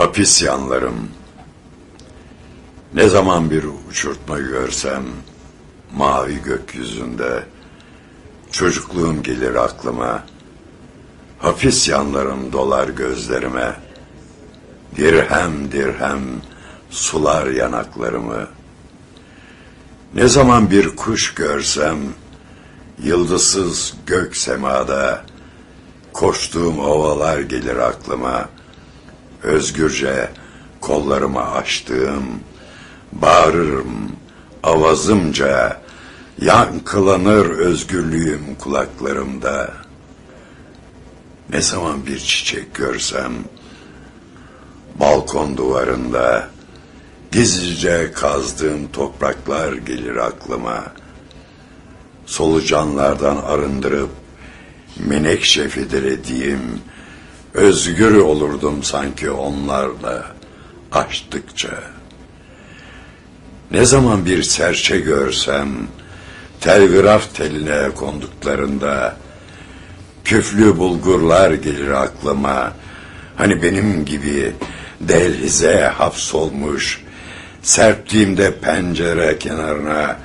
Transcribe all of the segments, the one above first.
Hapis yanlarım. Ne zaman bir uçurtma görsem mavi gökyüzünde çocukluğum gelir aklıma. Hapis yanlarım dolar gözlerime. Dirhem dirhem sular yanaklarımı. Ne zaman bir kuş görsem yıldızsız gök semada koştuğum ovalar gelir aklıma. Özgürce kollarımı açtığım, bağırırım avazımca, yankılanır özgürlüğüm kulaklarımda. Ne zaman bir çiçek görsem, balkon duvarında, gizlice kazdığım topraklar gelir aklıma. Solucanlardan arındırıp, menekşe fidelediğim, özgür olurdum sanki onlarla açtıkça. Ne zaman bir serçe görsem, telgraf teline konduklarında, küflü bulgurlar gelir aklıma. Hani benim gibi dehlize hapsolmuş, serptiğimde pencere kenarına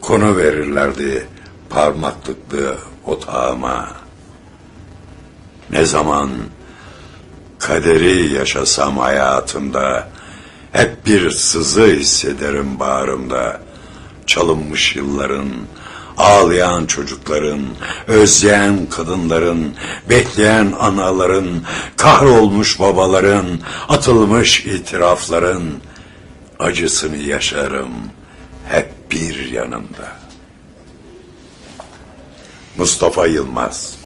konu verirlerdi parmaklıklı otağıma. Ne zaman kaderi yaşasam hayatımda, hep bir sızı hissederim bağrımda. Çalınmış yılların, ağlayan çocukların, özleyen kadınların, bekleyen anaların, kahrolmuş babaların, atılmış itirafların acısını yaşarım hep bir yanımda. Mustafa Yılmaz